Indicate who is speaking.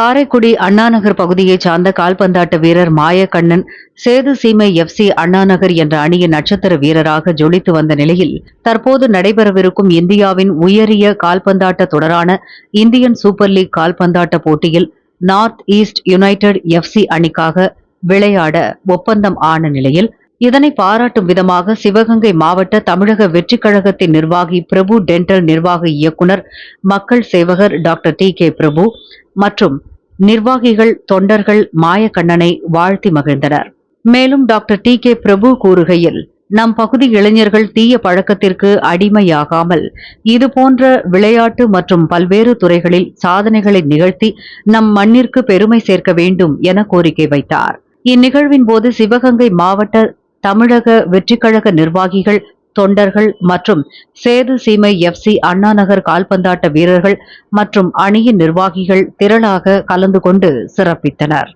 Speaker 1: காரைக்குடி அண்ணாநகர் பகுதியைச் சார்ந்த கால்பந்தாட்ட வீரர் மாயக்கண்ணன் சேது சீமை எஃப்சி அண்ணாநகர் என்ற அணியின் நட்சத்திர வீரராக ஜொலித்து வந்த நிலையில் தற்போது நடைபெறவிருக்கும் இந்தியாவின் உயரிய கால்பந்தாட்ட தொடரான இந்தியன் சூப்பர் லீக் கால்பந்தாட்ட போட்டியில் நார்த் ஈஸ்ட் யுனைடெட் எஃப்சி அணிக்காக விளையாட ஒப்பந்தம் ஆன நிலையில் இதனை பாராட்டும் விதமாக சிவகங்கை மாவட்ட தமிழக வெற்றிக் கழகத்தின் நிர்வாகி பிரபு டென்டல் நிர்வாக இயக்குனர் மக்கள் சேவகர் டாக்டர் டி கே பிரபு மற்றும் நிர்வாகிகள் தொண்டர்கள் மாயக்கண்ணனை வாழ்த்தி மகிழ்ந்தனர். மேலும் டாக்டர் டி கே பிரபு கூறுகையில் நம் பகுதி இளைஞர்கள் தீய பழக்கத்திற்கு அடிமையாகாமல் இதுபோன்ற விளையாட்டு மற்றும் பல்வேறு துறைகளில் சாதனைகளை நிகழ்த்தி நம் மண்ணிற்கு பெருமை சேர்க்க வேண்டும் என கோரிக்கை வைத்தார். இந்நிகழ்வின் போது சிவகங்கை மாவட்ட தமிழக வெற்றிக்கழக நிர்வாகிகள் தொண்டர்கள் மற்றும் சேது சீமை எஃப்சி அண்ணாநகர் கால்பந்தாட்ட வீரர்கள் மற்றும் அணியின் நிர்வாகிகள் திரளாக கலந்து கொண்டு சிறப்பித்தனர்.